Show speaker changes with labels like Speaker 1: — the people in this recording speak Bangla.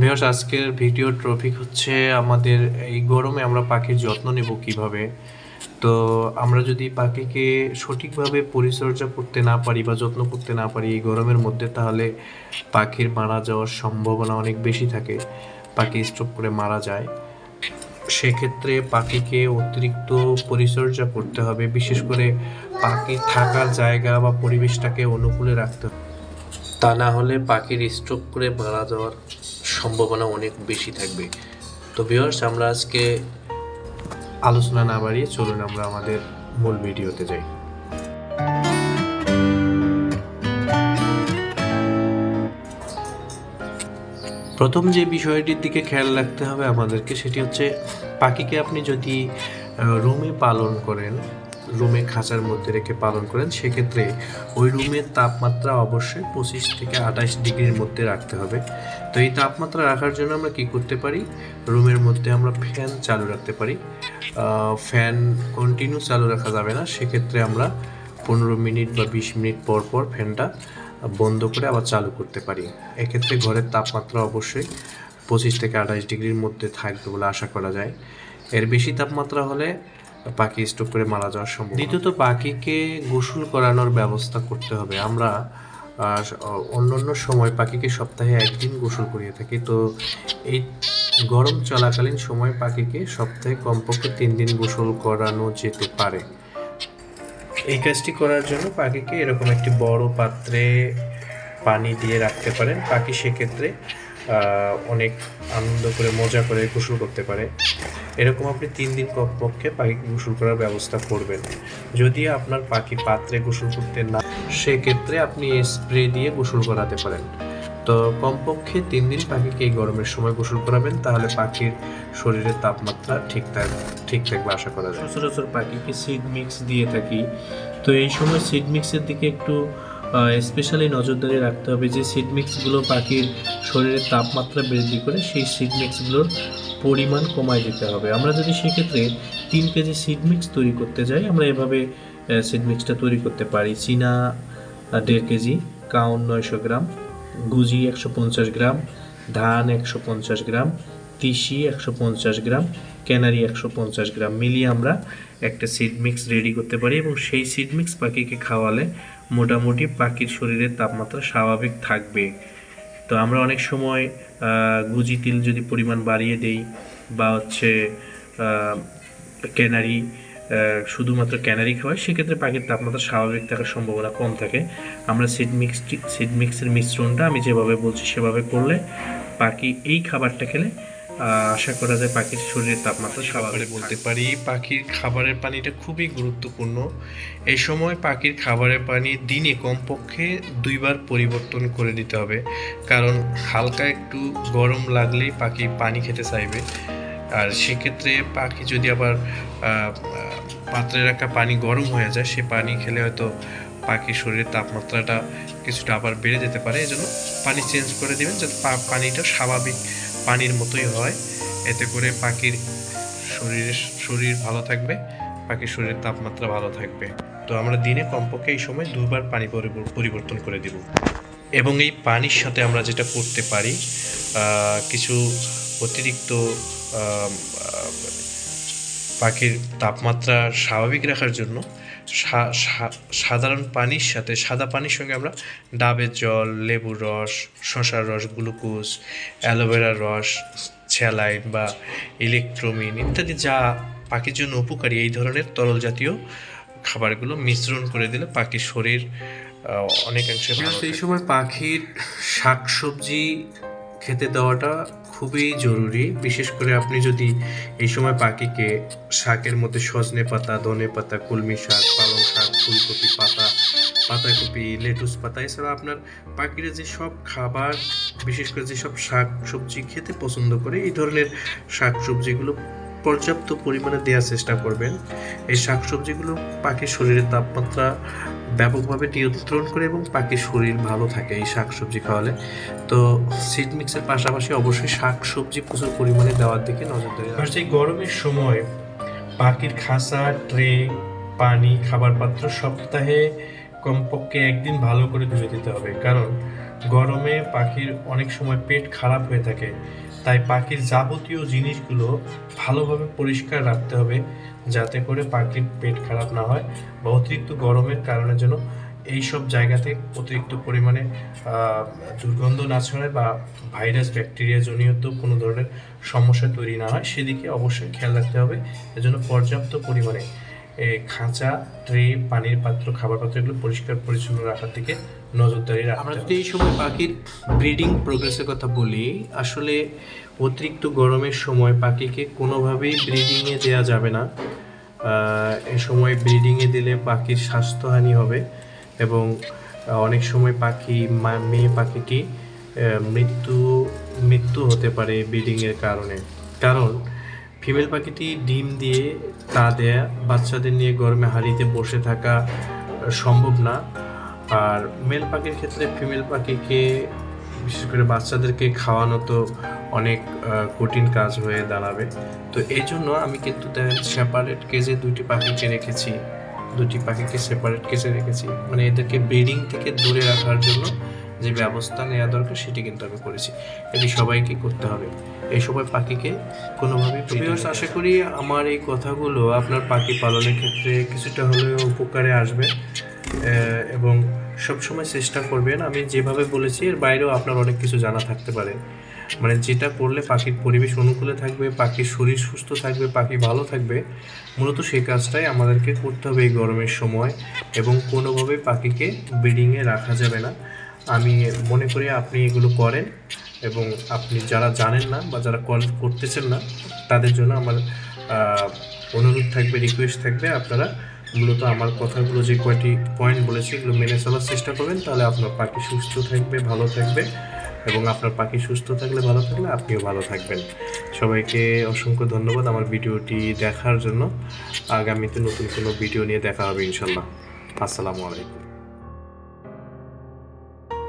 Speaker 1: ভিউয়ার্স আজকের ভিডিও টপিক হচ্ছে আমাদের এই গরমে আমরা পাখির যত্ন নেব কীভাবে? তো আমরা যদি পাখিকে সঠিকভাবে পরিচর্যা করতে না পারি বা যত্ন করতে না পারি এই গরমের মধ্যে, তাহলে পাখির মারা যাওয়ার সম্ভাবনা অনেক বেশি থাকে। পাখি স্ট্রোক করে মারা যায়। সেক্ষেত্রে পাখিকে অতিরিক্ত পরিচর্যা করতে হবে। বিশেষ করে পাখি থাকার জায়গা বা পরিবেশটাকে অনুকূলে রাখতে হবে। তা না হলে পাখির স্ট্রোক করে মারা যাওয়ার সম্ভাবনা অনেক বেশি থাকবে। তো ভিউয়ার্স আমরা আজকে আলোচনা না বাড়িয়ে চলুন আমরা আমাদের মূল ভিডিওতে যাই। প্রথম যে বিষয়টির দিকে খেয়াল রাখতে হবে আমাদেরকে, সেটি হচ্ছে পাখিকে আপনি যদি রুমে পালন করেন রুমে খাঁচার মধ্যে রেখে পালন করেন, সেক্ষেত্রে ওই রুমের তাপমাত্রা অবশ্যই পঁচিশ থেকে আঠাশ ডিগ্রির মধ্যে রাখতে হবে। তো এই তাপমাত্রা রাখার জন্য আমরা কি করতে পারি? রুমের মধ্যে আমরা ফ্যান চালু রাখতে পারি। ফ্যান কন্টিনিউ চালু রাখা যাবে না, সেক্ষেত্রে আমরা পনেরো মিনিট বা বিশ মিনিট পর পর ফ্যানটা বন্ধ করে আবার চালু করতে পারি। এক্ষেত্রে ঘরের তাপমাত্রা অবশ্যই পঁচিশ থেকে আঠাশ ডিগ্রির মধ্যে থাকবে বলে আশা করা যায়। এর বেশি তাপমাত্রা হলে পাখি স্ট্রোক করে মারা যাওয়ার সম্ভব দ্বিতীয়ত পাখিকে গোসল করানোর ব্যবস্থা করতে হবে। আমরা অন্য অন্য সময় পাখিকে সপ্তাহে একদিন গোসল করিয়ে থাকি। তো এই গরম চলাকালীন সময় পাখিকে সপ্তাহে কমপক্ষে তিন দিন গোসল করানো যেতে পারে। এই কাজটি করার জন্য পাখিকে এরকম একটি বড় পাত্রে পানি দিয়ে রাখতে পারেন। পাখি সেক্ষেত্রে অনেক আনন্দ করে মজা করে গোসল করতে পারে। এরকম আপনি তিন দিন কমপক্ষে পাখিকে গোসল করার ব্যবস্থা করবেন। যদি আপনার পাখি পাত্রে গোসল করতে না সেক্ষেত্রে আপনি স্প্রে দিয়ে গোসল করাতে পারেন। তো কমপক্ষে তিন দিন পাখিকে এই গরমের সময় গোসল করাবেন, তাহলে পাখির শরীরের তাপমাত্রা ঠিক থাক ঠিক থাকবে আশা করা যায়। সচরাচর পাখিকে সিড মিক্স দিয়ে থাকি। তো এই সময় সিড মিক্সের দিকে একটু স্পেশালি নজরদারি রাখতে হবে যে সিড মিক্সগুলো পাখির শরীরের তাপমাত্রা বৃদ্ধি করে সেই সিড মিক্সগুলোর পরিমাণ কমায় দিতে হবে। আমরা যদি সেক্ষেত্রে তিন কেজি সিড মিক্স তৈরি করতে যাই, আমরা এভাবে সিড মিক্সটা তৈরি করতে পারি। চীনা দেড় কেজি, কাউন নয়শো গ্রাম, গুজি একশো পঞ্চাশ গ্রাম, ধান একশো পঞ্চাশ গ্রাম, তিসি একশো পঞ্চাশ গ্রাম, ক্যানারি একশো পঞ্চাশ গ্রাম মিলিয়ে আমরা একটা সিড মিক্স রেডি করতে পারি এবং সেই সিড মিক্স পাখিকে খাওয়ালে মোটামুটি পাখির শরীরের তাপমাত্রা স্বাভাবিক থাকবে। তো আমরা অনেক সময় গুজি তিল যদি পরিমাণ বাড়িয়ে দেই বা হচ্ছে ক্যানারি শুধুমাত্র ক্যানারি খাওয়াই, সেক্ষেত্রে পাখির তাপমাত্রা স্বাভাবিক থাকার সম্ভাবনা কম থাকে। আমরা সিড মিক্সটি সিড মিক্সের মিশ্রণটা আমি যেভাবে বলছি সেভাবে করলে পাখি এই খাবারটা খেলে আশা করা যায় পাখির শরীরের তাপমাত্রা স্বাভাবিক বলতে পারি পাখির খাবারের পানিটা খুবই গুরুত্বপূর্ণ। এই সময় পাখির খাবারের পানি দিনে কমপক্ষে দুইবার পরিবর্তন করে দিতে হবে। কারণ হালকা একটু গরম লাগলেই পাখি পানি খেতে চাইবে। আর সেক্ষেত্রে পাখি যদি আবার পাত্রে রাখা পানি গরম হয়ে যায় সে পানি খেলে হয়তো পাখির শরীরের তাপমাত্রাটা কিছুটা আবার বেড়ে যেতে পারে। এই জন্য পানি চেঞ্জ করে দেবেন যাতে পানিটা স্বাভাবিক পানির মতোই হয়। এতে করে পাখির শরীরের শরীর ভালো থাকবে, পাখির শরীরের তাপমাত্রা ভালো থাকবে। তো আমরা দিনে কমপক্ষে এই সময় দুবার পানি পরিবর্তন করে দিব। এবং এই পানির সাথে আমরা যেটা করতে পারি কিছু অতিরিক্ত পাখির তাপমাত্রা স্বাভাবিক রাখার জন্য সাধারণ পানির সাথে সাদা পানির সঙ্গে আমরা ডাবের জল লেবুর রস শশার রস গ্লুকোজ অ্যালোভেরার রস স্যালাইন বা ইলেকট্রোমিন ইত্যাদি যা পাখির জন্য উপকারী। এই ধরনের তরল জাতীয় খাবারগুলো মিশ্রণ করে দিলে পাখির শরীর অনেকাংশে এই সময় পাখির শাকসবজি খেতে দেওয়াটা খুবই জরুরি। বিশেষ করে আপনি যদি এই সময় পাখিকে শাকের মধ্যে সজনে পাতা, ধনে পাতা, কলমি শাক, পালং শাক, ফুলকপি পাতা, পাতাকপি, লেটুস পাতা, এছাড়া আপনার পাখিরা যে সব খাবার, বিশেষ করে যেসব শাক সবজি খেতে পছন্দ করে, এই ধরনের শাক সবজিগুলো পর্যাপ্ত পরিমাণে দেওয়ার চেষ্টা করবেন। এই শাকসবজিগুলো পাখির শরীরের তাপমাত্রা ব্যাপকভাবে নিয়ন্ত্রণ করে এবং পাখির শরীর ভালো থাকে এই শাকসবজি খাওয়ালে। তো সিড মিক্সের পাশাপাশি অবশ্যই শাকসবজি প্রচুর পরিমাণে দেওয়ার দিকে নজর দেবে আর সেই গরমের সময় পাখির খাঁচা ট্রে, পানি খাবার পাত্র সপ্তাহে কমপক্ষে একদিন ভালো করে ধুয়ে দিতে হবে। কারণ গরমে পাখির অনেক সময় পেট খারাপ হয়ে থাকে। তাই পাখির যাবতীয় জিনিসগুলো ভালোভাবে পরিষ্কার রাখতে হবে যাতে করে পাখির পেট খারাপ না হয় বা অতিরিক্ত গরমের কারণে যেন এই সব জায়গাতে অতিরিক্ত পরিমাণে দুর্গন্ধ না ছড়ায় বা ভাইরাস, ব্যাকটেরিয়া জনিত কোনো ধরনের সমস্যা তৈরি না হয়, সেদিকে অবশ্যই খেয়াল রাখতে হবে। এজন্য পর্যাপ্ত পরিমাণে খাঁচা ট্রে পানির পাত্র খাবার পাত্র এগুলো পরিষ্কার পরিচ্ছন্ন রাখার দিকে নজরদারি রাখতে আমরা যদি এই সময় পাখির ব্রিডিং প্রোগ্রেসের কথা বলি আসলে অতিরিক্ত গরমের সময় পাখিকে কোনোভাবেই ব্রিডিংয়ে দেওয়া যাবে না। এই সময় ব্রিডিংয়ে দিলে পাখির স্বাস্থ্যহানি হবে এবং অনেক সময় পাখি মেয়ে পাখিটি মৃত্যু মৃত্যু হতে পারে ব্রিডিংয়ের কারণে। কারণ ফিমেল পাখিটি ডিম দিয়ে তা দেয়া বাচ্চাদের নিয়ে গরমে হাড়িতে বসে থাকা সম্ভব না। আর মেল পাখির ক্ষেত্রে ফিমেল পাখিকে, বিশেষ করে বাচ্চাদেরকে খাওয়ানো তো অনেক কঠিন কাজ হয়ে দাঁড়াবে। তো এই জন্য আমি কিন্তু সেপারেট কেজে দুটি পাখিকে রেখেছি দুটি পাখিকে সেপারেট কেজে রেখেছি। মানে এদেরকে ব্রিডিং থেকে দূরে রাখার জন্য যে ব্যবস্থা নেওয়া দরকার সেটি কিন্তু আমি করেছি। এটি সবাইকে করতে হবে। এই সময় পাখিকে কোনোভাবেই ভিউয়ার্স আশা করি আমার এই কথাগুলো আপনার পাখি পালনের ক্ষেত্রে কিছুটা হলেও উপকারে আসবে এবং সবসময় চেষ্টা করবেন। আমি যেভাবে বলেছি এর বাইরেও আপনার অনেক কিছু জানা থাকতে পারে। মানে যেটা করলে পাখির পরিবেশ অনুকূলে থাকবে পাখির শরীর সুস্থ থাকবে পাখি ভালো থাকবে মূলত সেই কাজটাই আমাদেরকে করতে হবে এই গরমের সময় এবং কোনোভাবে পাখিকে ব্রিডিংয়ে রাখা যাবে না। আমি মনে করি আপনি এগুলো করেন। এবং আপনি যারা জানেন না বা যারা কল করতেছেন না, তাদের জন্য আমার অনুরোধ থাকবে রিকোয়েস্ট থাকবে। আপনারা মূলত আমার কথাগুলো যে কয়টি পয়েন্ট বলেছি, এগুলো মেনে চলার চেষ্টা করবেন। তাহলে আপনার পাখি সুস্থ থাকবে, ভালো থাকবে এবং আপনার পাখি সুস্থ থাকলে, ভালো থাকলে আপনিও ভালো থাকবেন। সবাইকে অসংখ্য ধন্যবাদ আমার ভিডিওটি দেখার জন্য। আগামীতে নতুন কোনো ভিডিও নিয়ে দেখা হবে ইনশাল্লাহ আসসালামু আলাইকুম।